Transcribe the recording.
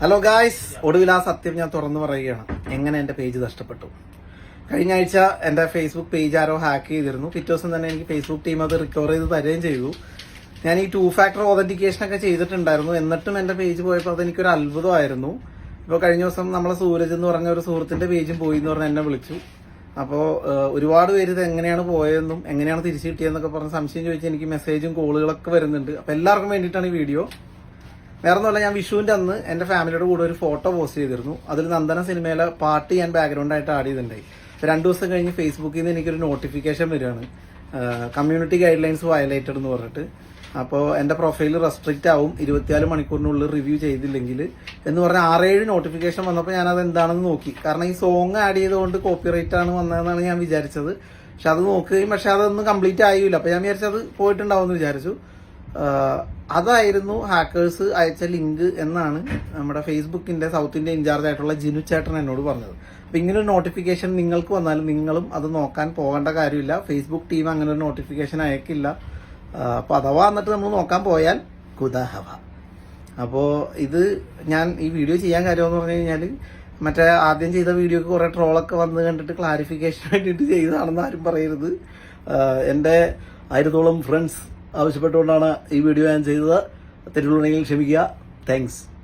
Hello guys ഒടുവിൽ ആ സത്യം ഞാൻ തുറന്നു പറയുകയാണ്. എങ്ങനെ എന്റെ പേജ് നഷ്ടപ്പെട്ടു? കഴിഞ്ഞ ആഴ്ച എന്റെ ഫേസ്ബുക്ക് പേജ് ആരോ ഹാക്ക് ചെയ്തിരുന്നു. പിറ്റേ ദിവസം തന്നെ എനിക്ക് ഫേസ്ബുക്ക് ടീം അത് റിക്കവർ ചെയ്ത് തരുകയും ചെയ്തു. ഞാൻ ഈ ടു ഫാക്ടർ ഓതന്റിക്കേഷൻ ഒക്കെ ചെയ്തിട്ടുണ്ടായിരുന്നു. എന്നിട്ടും എന്റെ പേജ് പോയപ്പോൾ അതെനിക്കൊരു അത്ഭുതമായിരുന്നു. ഇപ്പോൾ കഴിഞ്ഞ ദിവസം നമ്മളെ സൂരജ് എന്ന് പറഞ്ഞ ഒരു സുഹൃത്തിന്റെ പേജും പോയി എന്ന് പറഞ്ഞ് എന്നെ വിളിച്ചു. അപ്പോൾ ഒരുപാട് പേര് ഇത് എങ്ങനെയാണ് പോയതെന്നും എങ്ങനെയാണ് തിരിച്ചു കിട്ടിയതെന്നൊക്കെ പറഞ്ഞ് സംശയം ചോദിച്ചാൽ എനിക്ക് മെസ്സേജും കോളുകളൊക്കെ വരുന്നുണ്ട്. അപ്പോൾ എല്ലാവർക്കും വേണ്ടിയിട്ടാണ് ഈ വീഡിയോ വേറെ ഒന്നുമല്ല ഞാൻ വിഷുവിന്റെ അന്ന് എന്റെ ഫാമിലിയുടെ കൂടെ ഒരു ഫോട്ടോ പോസ്റ്റ് ചെയ്തിരുന്നു. അതിൽ നന്ദന സിനിമയിലെ പാട്ട് ഞാൻ ബാക്ക്ഗ്രൗണ്ട് ആയിട്ട് ആഡ് ചെയ്തിട്ടുണ്ടായി. രണ്ടു ദിവസം കഴിഞ്ഞ് ഫേസ്ബുക്കിൽ നിന്ന് എനിക്കൊരു നോട്ടിഫിക്കേഷൻ വരികയാണ്. കമ്മ്യൂണിറ്റി ഗൈഡ് ലൈൻസ് വയലേറ്റഡ് എന്ന് പറഞ്ഞിട്ട്. അപ്പോൾ എന്റെ പ്രൊഫൈൽ റെസ്ട്രിക്റ്റ് ആവും. ഇരുപത്തിനാല് മണിക്കൂറിനുള്ളിൽ റിവ്യൂ ചെയ്തില്ലെങ്കിൽ എന്ന് പറഞ്ഞ ആറേഴ് നോട്ടിഫിക്കേഷൻ വന്നപ്പോൾ ഞാൻ അത് എന്താണെന്ന് നോക്കി. കാരണം ഈ സോങ് ആഡ് ചെയ്തുകൊണ്ട് കോപ്പിറൈറ്റ് ആണ് വന്നതെന്നാണ് ഞാൻ വിചാരിച്ചത്. പക്ഷെ അത് നോക്കുകയും പക്ഷെ അതൊന്നും കംപ്ലീറ്റ് ആയില്ല. അപ്പൊ ഞാൻ വിചാരിച്ചത് പോയിട്ടുണ്ടാവും എന്ന് വിചാരിച്ചു. അതായിരുന്നു ഹാക്കേഴ്സ് അയച്ച ലിങ്ക് എന്നാണ് നമ്മുടെ ഫേസ്ബുക്കിന്റെ സൗത്ത് ഇന്ത്യ ഇൻചാർജ് ആയിട്ടുള്ള ജിനു ചേട്ടൻ എന്നോട് പറഞ്ഞത്. അപ്പൊ ഇങ്ങനെ ഒരു നോട്ടിഫിക്കേഷൻ നിങ്ങൾക്ക് വന്നാലും നിങ്ങളും അത് നോക്കാൻ പോകേണ്ട കാര്യമില്ല. ഫേസ്ബുക്ക് ടീം അങ്ങനെ ഒരു നോട്ടിഫിക്കേഷൻ അയക്കില്ല. അപ്പൊ അഥവാ എന്നിട്ട് നമ്മൾ നോക്കാൻ പോയാൽ കുതഹവ. അപ്പോൾ ഇത് ഞാൻ ഈ വീഡിയോ ചെയ്യാൻ കാര്യമെന്ന് പറഞ്ഞു കഴിഞ്ഞാൽ മറ്റേ ആദ്യം ചെയ്ത വീഡിയോക്ക് കുറെ ട്രോളൊക്കെ വന്ന് കണ്ടിട്ട് ക്ലാരിഫിക്കേഷൻ വേണ്ടിയിട്ട് ചെയ്തതാണെന്ന് ആരും പറയരുത്. എന്റെ ആയിരത്തോളം ഫ്രണ്ട്സ് ആവശ്യപ്പെട്ടുകൊണ്ടാണ് ഈ വീഡിയോ ഞാൻ ചെയ്തത്. തെറ്റുണ്ടെങ്കിൽ ക്ഷമിക്കുക. താങ്ക്സ്